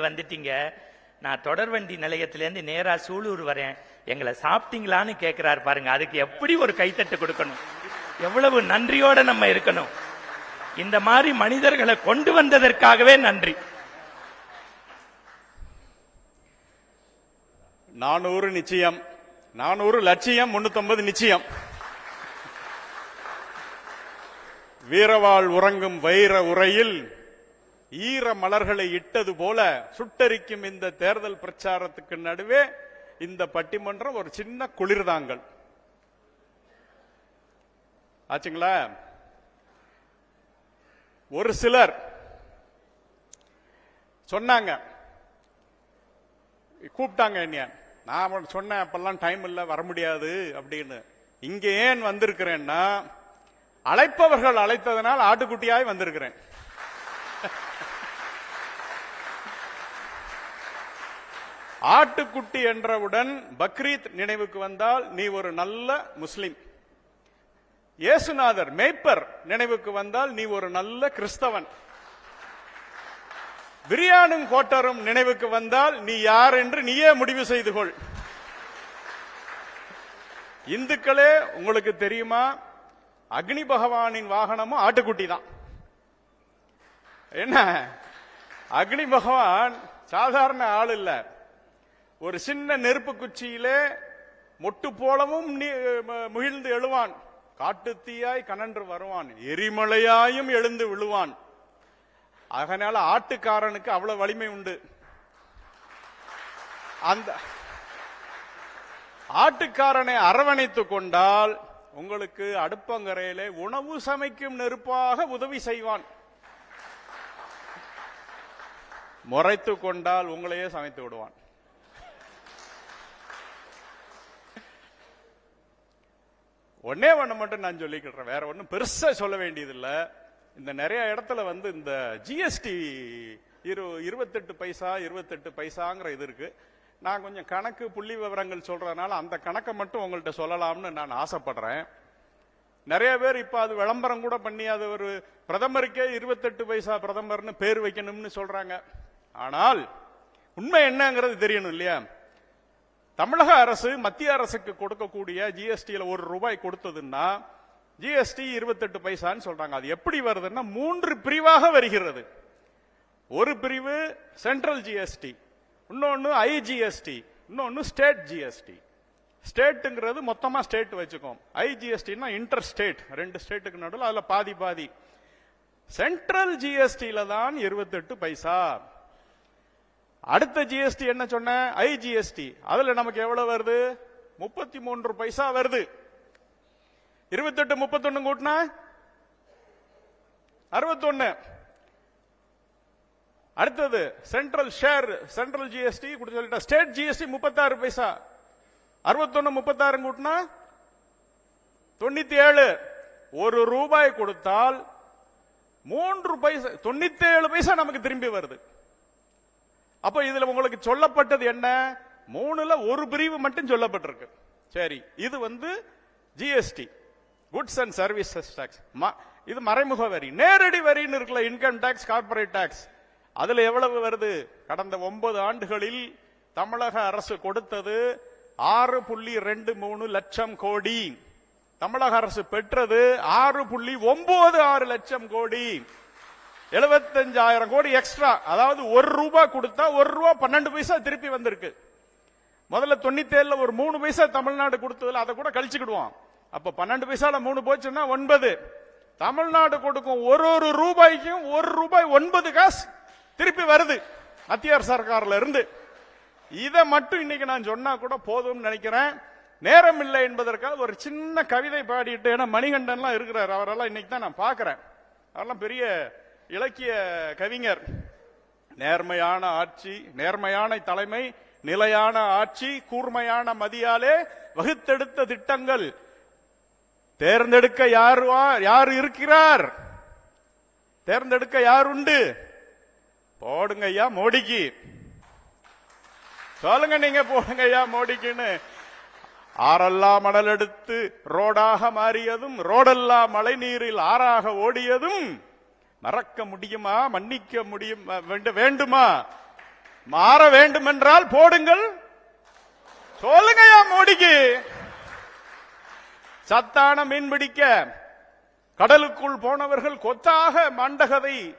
வந்துட்டீங்க. நான் தொடர்வண்டி நிலையத்திலேருந்து நேரா சூலூர் வரேன். எங்களை சாப்பிட்டீங்களான்னு கேட்கிறாரு பாருங்க. அதுக்கு எப்படி ஒரு கைத்தட்டு கொடுக்கணும்? எவ்வளவு நன்றியோட நம்ம இருக்கணும். இந்த மாதிரி மனிதர்களை கொண்டு வந்ததற்காகவே நன்றி. நானூறு நிச்சயம். நானூறு லட்சியம் முன்னூத்தி நிச்சயம். வீரவாள் உறங்கும் வைர உரையில் ஈர மலர்களை இட்டது போல சுட்டரிக்கும் இந்த தேர்தல் பிரச்சாரத்துக்கு நடுவே இந்த பட்டிமன்றம் ஒரு சின்ன குளிர்தாங்கள் ஆச்சுங்களா? ஒரு சிலர் சொன்னாங்க. கூப்பிட்டாங்க என்னைய. நான் சொன்னேன் அப்பெல்லாம் டைம் இல்ல வர முடியாது அப்படின்னு. இங்கே ஏன் வந்திருக்கிறேன்னா அழைப்பவர்கள் அழைத்ததனால் ஆட்டுக்குட்டியாய் வந்திருக்கிறேன். ஆட்டுக்குட்டி என்றவுடன் பக்ரீத் நினைவுக்கு வந்தால் நீ ஒரு நல்ல முஸ்லிம். இயேசுநாதர் மேய்ப்பர் நினைவுக்கு வந்தால் நீ ஒரு நல்ல கிறிஸ்தவன். பிரியாணும் கோட்டரும் நினைவுக்கு வந்தால் நீ யார் என்று நீயே முடிவு செய்து கொள். இந்துக்களே உங்களுக்கு தெரியுமா? அக்னி பகவானின் வாகனமும் ஆட்டுக்குட்டி தான். என்ன? அக்னி பகவான் சாதாரண ஆள் இல்லை. ஒரு சின்ன நெருப்பு குச்சியிலே மொட்டு போலவும் நீ- முகிழ்ந்து எழுவான். காட்டுத்தீயாய் கனன்று வருவான். எரிமலையாயும் எழுந்து விழுவான். அதனால ஆட்டுக்காரனுக்கு அவ்வளவு வலிமை உண்டு. அந்த ஆட்டுக்காரனை அரவணைத்துக் கொண்டால் உங்களுக்கு அடுப்பங்கரையிலே உணவு சமைக்கும் நெருப்பாக உதவி செய்வான். முறைத்து கொண்டால் உங்களையே சமைத்து விடுவான். ஒன்னே ஒன்று மட்டும் நான் சொல்லிக்கிறேன் வேற ஒன்றும் பெருசாக சொல்ல வேண்டியதில்லை. இந்த நிறைய இடத்துல வந்து இந்த ஜிஎஸ்டி இரு இருபத்தெட்டு பைசா இருபத்தெட்டு பைசாங்கிற இது இருக்கு. நான் கொஞ்சம் கணக்கு புள்ளி விவரங்கள் சொல்றதுனால அந்த கணக்கை மட்டும் உங்கள்கிட்ட சொல்லலாம்னு நான் ஆசைப்படுறேன். நிறைய பேர் இப்போ அது விளம்பரம் கூட பண்ணி அது ஒரு பிரதமருக்கே இருபத்தெட்டு பைசா பிரதமர்னு பேர் வைக்கணும்னு சொல்றாங்க. ஆனால் உண்மை என்னங்கிறது தெரியணும் இல்லையா? தமிழக அரசு மத்திய அரசுக்கு கொடுக்கக்கூடிய ஜிஎஸ்டியில் ஒரு ரூபாய் கொடுத்ததுன்னா ஜிஎஸ்டி இருபத்தெட்டு பைசான்னு சொல்றாங்க. அது எப்படி வருதுன்னா மூன்று பிரிவாக வருகிறது. ஒரு பிரிவு சென்ட்ரல் ஜிஎஸ்டி இன்னொன்று ஐஜிஎஸ்டி இன்னொன்று ஸ்டேட் ஜிஎஸ்டி ஸ்டேட்டுங்கிறது மொத்தமாக ஸ்டேட் வச்சுக்கோம். ஐஜிஎஸ்டினா இன்டர் ஸ்டேட் ரெண்டு ஸ்டேட்டுக்கு நடுவில் அதில் பாதி பாதி. சென்ட்ரல் ஜிஎஸ்டியில தான் இருபத்தெட்டு பைசா. அடுத்த ஜிஎஸ்டி என்ன சொன்ன ஐஜிஎஸ்டி அதுல நமக்கு எவ்வளவு வருது? முப்பத்தி மூன்று பைசா வருது. இருபத்தெட்டு முப்பத்தொன்னு கூட்டினா? அறுபத்தொன்னு. அடுத்தது சென்ட்ரல் ஷேர் சென்ட்ரல் ஜிஎஸ்டி சொல்லிட்டா. ஸ்டேட் ஜிஎஸ்டி முப்பத்தாறு பைசா. அறுபத்தொன்னு முப்பத்தாறு கூட்டினா? தொண்ணூத்தி ஏழு ஒரு ரூபாய் கொடுத்தால் மூன்று பைசா தொண்ணூத்தி ஏழு பைசா நமக்கு திரும்பி வருது. அப்ப இதுல உங்களுக்கு சொல்லப்பட்டது என்ன? மூணுல ஒரு பிரிவு மட்டும் சொல்லப்பட்டிருக்கு. சரி இது வந்து GST goods and services tax இது மறைமுக வரி. நேரடி வரின்னு இருக்குல்ல இன்கம் டாக்ஸ் கார்பரேட் டாக்ஸ் அதுல எவ்வளவு வருது? கடந்த ஒன்பது ஆண்டுகளில் தமிழக அரசு கொடுத்தது ஆறு புள்ளி ரெண்டு மூணு லட்சம் கோடி. தமிழக அரசு பெற்றது ஆறு புள்ளி ஒன்பது ஆறு லட்சம் கோடி. எழுபத்தஞ்சாயிரம் கோடி எக்ஸ்ட்ரா அதாவது ஒரு ரூபாய் கொடுத்தா ஒரு ரூபா பன்னெண்டு பைசா திருப்பி வந்திருக்கு. முதல்ல தொண்ணூத்தேழுல ஒரு மூணு பைசா தமிழ்நாடு கொடுத்ததுல அதை கூட கழிச்சுக்கிடுவோம். அப்ப பன்னெண்டு பைசால மூணு போச்சுன்னா ஒன்பது. தமிழ்நாடு கொடுக்கும் ஒரு ஒரு ரூபாய்க்கும் ஒரு ரூபாய் ஒன்பது காசு திருப்பி வருது. மத்திய சர்க்கார்ல இருந்து. இதை மட்டும் இன்னைக்கு நான் சொன்னா கூட போதும்னு நினைக்கிறேன். நேரம் இல்லை என்பதற்காக ஒரு சின்ன கவிதை பாடிட்டு ஏன்னா மணிகண்டன்லாம் இருக்கிறார். அவரெல்லாம் இன்னைக்கு தான் நான் பார்க்குறேன். அவரெல்லாம் பெரிய இலக்கிய கவிஞர். நேர்மையான ஆட்சி நேர்மையான தலைமை நிலையான ஆட்சி கூர்மையான மதியாலே வகுத்தெடுத்த திட்டங்கள். தேர்ந்தெடுக்க யார் வா- யார் இருக்கிறார்? தேர்ந்தெடுக்க யார் உண்டு போடுங்க ஐயா மோடிக்கு. சொல்லுங்க நீங்க போடுங்க ஐயா மோடிக்குன்னு. ஆறெல்லாம் மணல் எடுத்து ரோடாக மாறியதும் ரோடெல்லாம் மழை நீரில் ஆறாக ஓடியதும் மறக்க முடியுமா? மன்னிக்க முடியும் வேண்டுமா? மாற வேண்டுமென்றால் போடுங்கள். சொல்லுங்கய்யா மோடிக்கு. சத்தான மீன் பிடிக்க கடலுக்குள் போனவர்கள் கொத்தாக மண்டகதை.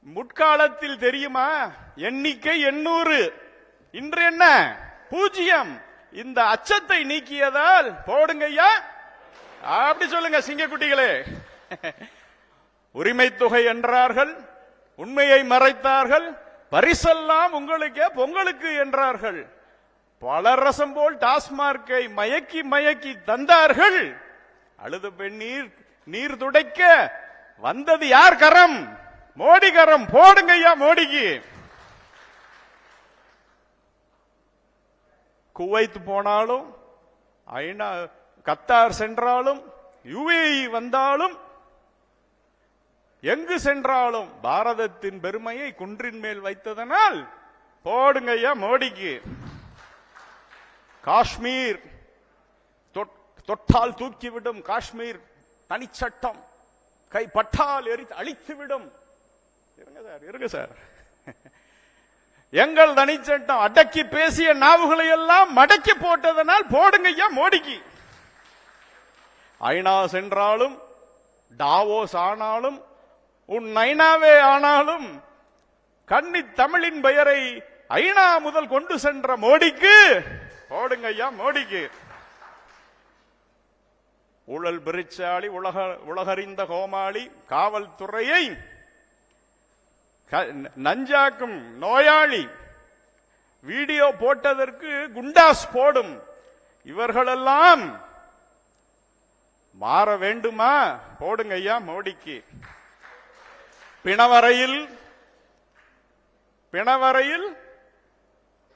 முற்காலத்தில் தெரியுமா? எண்ணிக்கை எண்ணூறு. இன்று என்ன? பூஜ்ஜியம். இந்த அச்சத்தை நீக்கியதால் போடுங்கய்யா. அப்படி சொல்லுங்க சிங்கக்குட்டிகளே. உரிமை தொகை என்றார்கள் உண்மையை மறைத்தார்கள் பரிசெல்லாம் உங்களுக்கே பொங்கலுக்கு என்றார்கள். பலரசம் போல் டாஸ்மார்க்கை மயக்கி மயக்கி தந்தார்கள். அழுத பெண்ணீர் நீர் துடைக்க வந்தது யார் கரம்? மோடி கரம் போடுங்க ஐயா மோடிக்கு. குவைத் போனாலும் ஐநா கத்தார் சென்றாலும் யுஏஇ வந்தாலும் எங்கு சென்றாலும் பாரதத்தின் பெருமையை குன்றின் மேல் வைத்ததனால் போடுங்க ஐயா மோடிக்கு. காஷ்மீர் தொட்- தொட்டால் தூக்கிவிடும் காஷ்மீர் தனிச்சட்டம் கை பட்டால் எரி அழித்துவிடும். இருங்க சார் இருங்க சார். எங்கள் தனிச்சட்டம் அடக்கி பேசிய நாவுகளை எல்லாம் மடக்கி போட்டதனால் போடுங்க ஐயா மோடிக்கு. ஐநா சென்றாலும் டாவோஸ் ஆனாலும் உன் நைனாவே ஆனாலும் கன்னி தமிழின் பெயரை ஐநா முதல் கொண்டு சென்ற மோடிக்கு போடுங்க ஐயா மோடிக்கு. ஊழல் பிரிச்சாளி உலக உலகறிந்த கோமாளி காவல்துறையை க- நஞ்சாக்கும் நோயாளி வீடியோ போட்டதற்கு குண்டாஸ் போடும். இவர்களெல்லாம் மாற வேண்டுமா? போடுங்க ஐயா மோடிக்கு. பிணவரையில் பிணவரையில்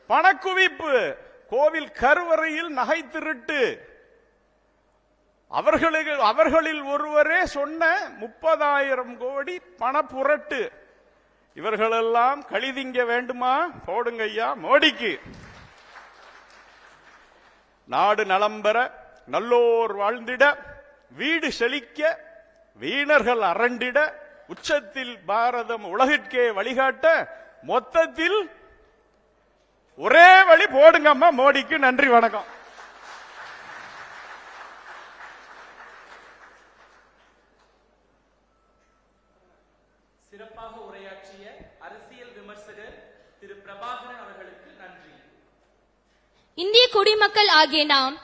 பணக்குவிப்பு கோவில் கருவறையில் நகை திருட்டு அவர்களுக்கு அவர்களில் ஒருவரே சொன்ன முப்பதாயிரம் கோடி பண புரட்டு இவர்களெல்லாம் கழிதிங்க வேண்டுமா? போடுங்க ஐயா மோடிக்கு. நாடு நலம்பெற நல்லோர் வாழ்ந்திட வீடு செழிக்க வீணர்கள் அரண்டிட உச்சத்தில் பாரதம் உலகிற்கே வழிகாட்ட மொத்தத்தில் ஒரே வழி போடுங்க அம்மா மோடிக்கு நன்றி வணக்கம். சிறப்பாக உரையாற்றிய அரசியல் விமர்சகர் திரு பிரபாகரன் அவர்களுக்கு நன்றி. இந்திய குடிமக்கள் ஆகிய நாம்